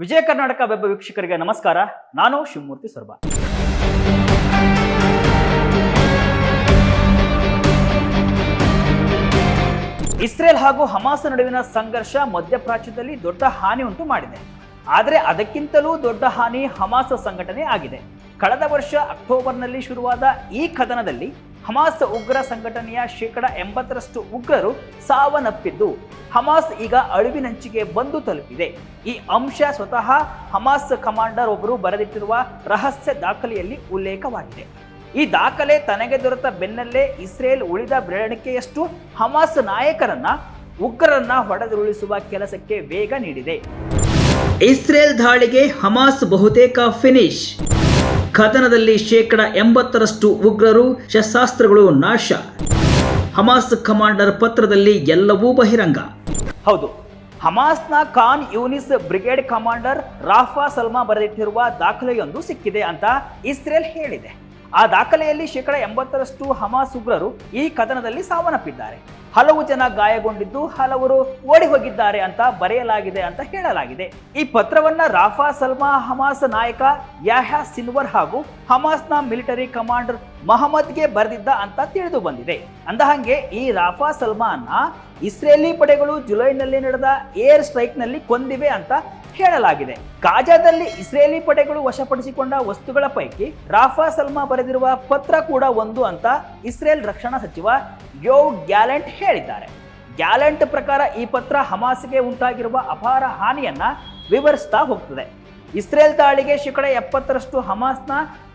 Vijaya Karnataka web ವೀಕ್ಷಕರಿಗೆ ನಮಸ್ಕಾರ. ನಾನು ಶಿವಮೂರ್ತಿ ಸರ್ಬಾ. ಇಸ್ರೇಲ್ ಹಾಗೂ ಹಮಾಸ್ ನಡುವಿನ ಸಂಘರ್ಷ ಮಧ್ಯಪ್ರಾಚ್ಯದಲ್ಲಿ ದೊಡ್ಡ ಹಾನಿ ಉಂಟು ಮಾಡಿದೆ. ಆದರೆ ಅದಕ್ಕಿಂತಲೂ ದೊಡ್ಡ ಹಾನಿ ಹಮಾಸ ಸಂಘಟನೆ ಆಗಿದೆ. ಕಳೆದ ವರ್ಷ ಅಕ್ಟೋಬರ್ನಲ್ಲಿ ಶುರುವಾದ ಈ ಕದನದಲ್ಲಿ ಹಮಾಸ್ ಉಗ್ರ ಸಂಘಟನೆಯ ಶೇಕಡ ಎಂಬತ್ತರಷ್ಟು ಉಗ್ರರು ಸಾವನ್ನಪ್ಪಿದ್ದು, ಹಮಾಸ್ ಈಗ ಅಳಿವಿನಂಚಿಗೆ ಬಂದು ತಲುಪಿದೆ. ಈ ಅಂಶ ಸ್ವತಃ ಹಮಾಸ್ ಕಮಾಂಡರ್ ಒಬ್ಬರು ಬರೆದಿಟ್ಟಿರುವ ರಹಸ್ಯ ದಾಖಲೆಯಲ್ಲಿ ಉಲ್ಲೇಖವಾಗಿದೆ. ಈ ದಾಖಲೆ ತನಗೆ ದೊರೆತ ಬೆನ್ನಲ್ಲೇ ಇಸ್ರೇಲ್ ಉಳಿದ ಬೆರಳಿಕೆಯಷ್ಟು ಹಮಾಸ್ ನಾಯಕರನ್ನ, ಉಗ್ರರನ್ನ ಹೊಡೆದುರುಳಿಸುವ ಕೆಲಸಕ್ಕೆ ವೇಗ ನೀಡಿದೆ. ಇಸ್ರೇಲ್ ದಾಳಿಗೆ ಹಮಾಸ್ ಬಹುತೇಕ ಫಿನಿಶ್. ಕದನದಲ್ಲಿ ಶೇಕಡ ಎಂಬತ್ತರಷ್ಟು ಉಗ್ರರು, ಶಸ್ತ್ರಾಸ್ತ್ರಗಳು ನಾಶ. ಹಮಾಸ್ ಕಮಾಂಡರ್ ಪತ್ರದಲ್ಲಿ ಎಲ್ಲವೂ ಬಹಿರಂಗ. ಹೌದು, ಹಮಾಸ್ನ Khan Younis brigade commander Rafa Salma ಬರೆದಿಟ್ಟಿರುವ ದಾಖಲೆಯೊಂದು ಸಿಕ್ಕಿದೆ ಅಂತ ಇಸ್ರೇಲ್ ಹೇಳಿದೆ. ಆ ದಾಖಲೆಯಲ್ಲಿ ಶೇಕಡ ಎಂಬತ್ತರಷ್ಟು ಹಮಾಸ್ ಉಗ್ರರು ಈ ಕದನದಲ್ಲಿ ಸಾವನ್ನಪ್ಪಿದ್ದಾರೆ. ಹಲವು ಜನ ಗಾಯಗೊಂಡಿದ್ದು ಹಲವರು ಓಡಿ ಹೋಗಿದ್ದಾರೆ ಅಂತ ಬರೆಯಲಾಗಿದೆ ಅಂತ ಹೇಳಲಾಗಿದೆ. ಈ ಪತ್ರವನ್ನ ರಾಫಾ ಸಲ್ಮಾ ಹಮಾಸ್ ನಾಯಕ ಯಾಹ್ಯಾ ಸಿನ್ವರ್ ಹಾಗೂ ಹಮಾಸ್ನ ಮಿಲಿಟರಿ ಕಮಾಂಡರ್ ಮಹಮ್ಮದ್ಗೆ ಬರೆದಿದ್ದ ಅಂತ ತಿಳಿದು ಬಂದಿದೆ. ಅಂದಹಾಗೆ, ಈ ರಾಫಾ ಸಲ್ಮಾನ್ನ ಇಸ್ರೇಲಿ ಪಡೆಗಳು ಜುಲೈನಲ್ಲಿ ನಡೆದ ಏರ್ ಸ್ಟ್ರೈಕ್ನಲ್ಲಿ ಕೊಂದಿವೆ ಅಂತ ಹೇಳಲಾಗಿದೆ. ಗಾಜಾದಲ್ಲಿ ಇಸ್ರೇಲಿ ಪಡೆಗಳು ವಶಪಡಿಸಿಕೊಂಡ ವಸ್ತುಗಳ ಪೈಕಿ ರಾಫಾ ಸಲ್ಮಾ ಬರೆದಿರುವ ಪತ್ರ ಕೂಡ ಒಂದು ಅಂತ ಇಸ್ರೇಲ್ ರಕ್ಷಣಾ ಸಚಿವ ಯೋ ಗ್ಯಾಲೆಂಟ್ ಹೇಳಿದ್ದಾರೆ. ಗ್ಯಾಲೆಂಟ್ ಪ್ರಕಾರ ಈ ಪತ್ರ ಹಮಾಸ್ಗೆ ಉಂಟಾಗಿರುವ ಅಪಾರ ಹಾನಿಯನ್ನ ವಿವರಿಸ್ತಾ ಹೋಗ್ತದೆ. ಇಸ್ರೇಲ್ ದಾಳಿಗೆ ಶೇಕಡ ಎಪ್ಪತ್ತರಷ್ಟು ಹಮಾಸ್ನ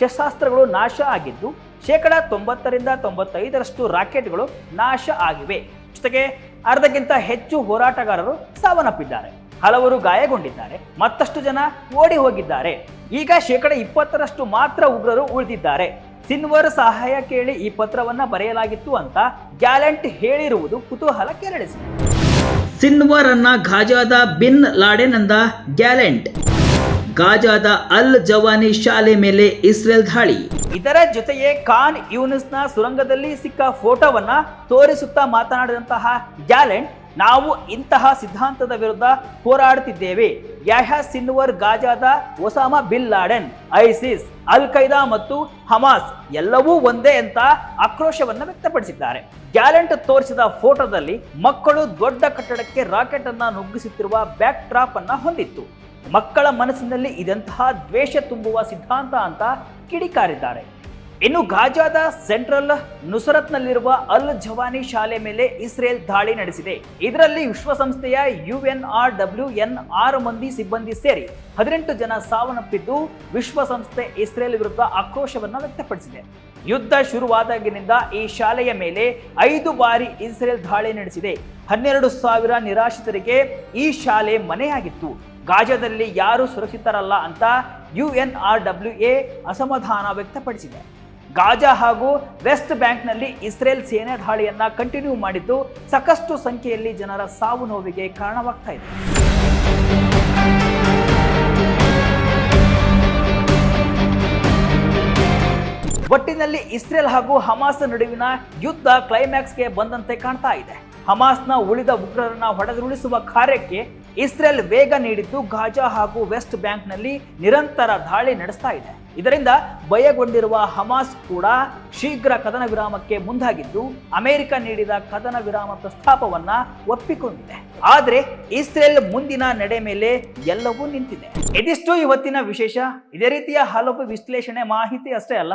ಶಸ್ತ್ರಾಸ್ತ್ರಗಳು ನಾಶ ಆಗಿದ್ದು, ಶೇಕಡ ತೊಂಬತ್ತರಿಂದ ತೊಂಬತ್ತೈದರಷ್ಟು ರಾಕೆಟ್ಗಳು ನಾಶ ಆಗಿವೆ. ಜೊತೆಗೆ ಅರ್ಧಕ್ಕಿಂತ ಹೆಚ್ಚು ಹೋರಾಟಗಾರರು ಸಾವನ್ನಪ್ಪಿದ್ದಾರೆ. ಹಲವರು ಗಾಯಗೊಂಡಿದ್ದಾರೆ ಮತ್ತಷ್ಟು ಜನ ಓಡಿ ಹೋಗಿದ್ದಾರೆ. ಈಗ ಶೇಕಡ ಇಪ್ಪತ್ತರಷ್ಟು ಮಾತ್ರ ಉಗ್ರರು ಉಳಿದಿದ್ದಾರೆ. ಸಿನ್ವರ್ ಸಹಾಯ ಕೇಳಿ ಈ ಪತ್ರವನ್ನ ಬರೆಯಲಾಗಿತ್ತು ಅಂತ ಗ್ಯಾಲೆಂಟ್ ಹೇಳಿರುವುದು ಕುತೂಹಲ ಕೆರಳಿಸಿದೆ. ಸಿನ್ವರ್ ಅನ್ನ ಗಾಜಾದ ಬಿನ್ ಲಾಡೆನ್ ಅಂದ ಗ್ಯಾಲೆಂಟ್. ಗಾಜಾದ ಅಲ್ ಜವಾನಿ ಶಾಲೆ ಮೇಲೆ ಇಸ್ರೇಲ್ ದಾಳಿ. ಇದರ ಜೊತೆಗೆ ಖಾನ್ ಯೂನಿಸ್ನ ಸುರಂಗದಲ್ಲಿ ಸಿಕ್ಕ ಫೋಟೋವನ್ನ ತೋರಿಸುತ್ತಾ ಮಾತನಾಡಿದಂತಹ ಗ್ಯಾಲೆಂಟ್ ನಾವು ಇಂತಹ ಸಿದ್ಧಾಂತದ ವಿರುದ್ಧ ಹೋರಾಡುತ್ತಿದ್ದೇವೆ. Yahya Sinwar ಗಾಜಾದ Osama bin Laden, ISIS al Qaeda ಮತ್ತು ಹಮಾಸ್ ಎಲ್ಲವೂ ಒಂದೇ ಅಂತ ಆಕ್ರೋಶವನ್ನು ವ್ಯಕ್ತಪಡಿಸಿದ್ದಾರೆ. ಗ್ಯಾಲೆಂಟ್ ತೋರಿಸಿದ ಫೋಟೋದಲ್ಲಿ ಮಕ್ಕಳು ದೊಡ್ಡ ಕಟ್ಟಡಕ್ಕೆ ರಾಕೆಟ್ ಅನ್ನ ನುಗ್ಗಿಸುತ್ತಿರುವ ಬ್ಯಾಕ್ ಟ್ರಾಪ್ ಅನ್ನ ಹೊಂದಿತ್ತು. ಮಕ್ಕಳ ಮನಸ್ಸಿನಲ್ಲಿ ಇದೆಂತಹ ದ್ವೇಷ ತುಂಬುವ ಸಿದ್ಧಾಂತ ಅಂತ ಕಿಡಿಕಾರಿದ್ದಾರೆ. ಇನ್ನು ಗಾಜಾದ ಸೆಂಟ್ರಲ್ ನುಸರತ್ನಲ್ಲಿರುವ ಅಲ್ ಜವಾನಿ ಶಾಲೆ ಮೇಲೆ ಇಸ್ರೇಲ್ ದಾಳಿ ನಡೆಸಿದೆ. ಇದರಲ್ಲಿ ವಿಶ್ವಸಂಸ್ಥೆಯ ಯುಎನ್ಆರ್ ಡಬ್ಲ್ಯೂ ಎನ್ ಆರು ಮಂದಿ ಸಿಬ್ಬಂದಿ ಸೇರಿ ಹದಿನೆಂಟು ಜನ ಸಾವನ್ನಪ್ಪಿದ್ದು ವಿಶ್ವಸಂಸ್ಥೆ ಇಸ್ರೇಲ್ ವಿರುದ್ಧ ಆಕ್ರೋಶವನ್ನು ವ್ಯಕ್ತಪಡಿಸಿದೆ. ಯುದ್ಧ ಶುರುವಾದಾಗಿನಿಂದ ಈ ಶಾಲೆಯ ಮೇಲೆ ಐದು ಬಾರಿ ಇಸ್ರೇಲ್ ದಾಳಿ ನಡೆಸಿದೆ. ಹನ್ನೆರಡು ಸಾವಿರ ನಿರಾಶ್ರಿತರಿಗೆ ಈ ಶಾಲೆ ಮನೆಯಾಗಿತ್ತು. ಗಾಜಾದಲ್ಲಿ ಯಾರು ಸುರಕ್ಷಿತರಲ್ಲ ಅಂತ ಯುಎನ್ಆರ್ ಡಬ್ಲ್ಯೂ ಎ ಅಸಮಾಧಾನ ವ್ಯಕ್ತಪಡಿಸಿದೆ. ಗಾಜಾ ಹಾಗೂ ವೆಸ್ಟ್ ಬ್ಯಾಂಕ್ನಲ್ಲಿ ಇಸ್ರೇಲ್ ಸೇನೆ ದಾಳಿಯನ್ನ ಕಂಟಿನ್ಯೂ ಮಾಡಿದ್ದು ಸಾಕಷ್ಟು ಸಂಖ್ಯೆಯಲ್ಲಿ ಜನರ ಸಾವು ನೋವಿಗೆ ಕಾರಣವಾಗ್ತಾ ಇದೆ. ಒಟ್ಟಿನಲ್ಲಿ ಇಸ್ರೇಲ್ ಹಾಗೂ ಹಮಾಸ್ ನಡುವಿನ ಯುದ್ಧ ಕ್ಲೈಮ್ಯಾಕ್ಸ್ಗೆ ಬಂದಂತೆ ಕಾಣ್ತಾ ಇದೆ. ಹಮಾಸ್ನ ಉಳಿದ ಉಗ್ರರನ್ನ ಹೊಡೆದುರುಳಿಸುವ ಕಾರ್ಯಕ್ಕೆ ಇಸ್ರೇಲ್ ವೇಗ ನೀಡಿದ್ದು ಗಾಜಾ ಹಾಗೂ ವೆಸ್ಟ್ ಬ್ಯಾಂಕ್ನಲ್ಲಿ ನಿರಂತರ ದಾಳಿ ನಡೆಸ್ತಾ ಇದೆ. ಇದರಿಂದ ಭಯಗೊಂಡಿರುವ ಹಮಾಸ್ ಕೂಡ ಶೀಘ್ರ ಕದನ ವಿರಾಮಕ್ಕೆ ಮುಂದಾಗಿದ್ದು, ಅಮೆರಿಕ ನೀಡಿದ ಕದನ ವಿರಾಮ ಪ್ರಸ್ತಾಪವನ್ನ ಒಪ್ಪಿಕೊಂಡಿದೆ. ಆದರೆ ಇಸ್ರೇಲ್ ಮುಂದಿನ ನಡೆ ಮೇಲೆ ಎಲ್ಲವೂ ನಿಂತಿದೆ. ಇದಿಷ್ಟು ಇವತ್ತಿನ ವಿಶೇಷ. ಇದೇ ರೀತಿಯ ಹಲವು ವಿಶ್ಲೇಷಣೆ ಮಾಹಿತಿ ಅಷ್ಟೇ ಅಲ್ಲ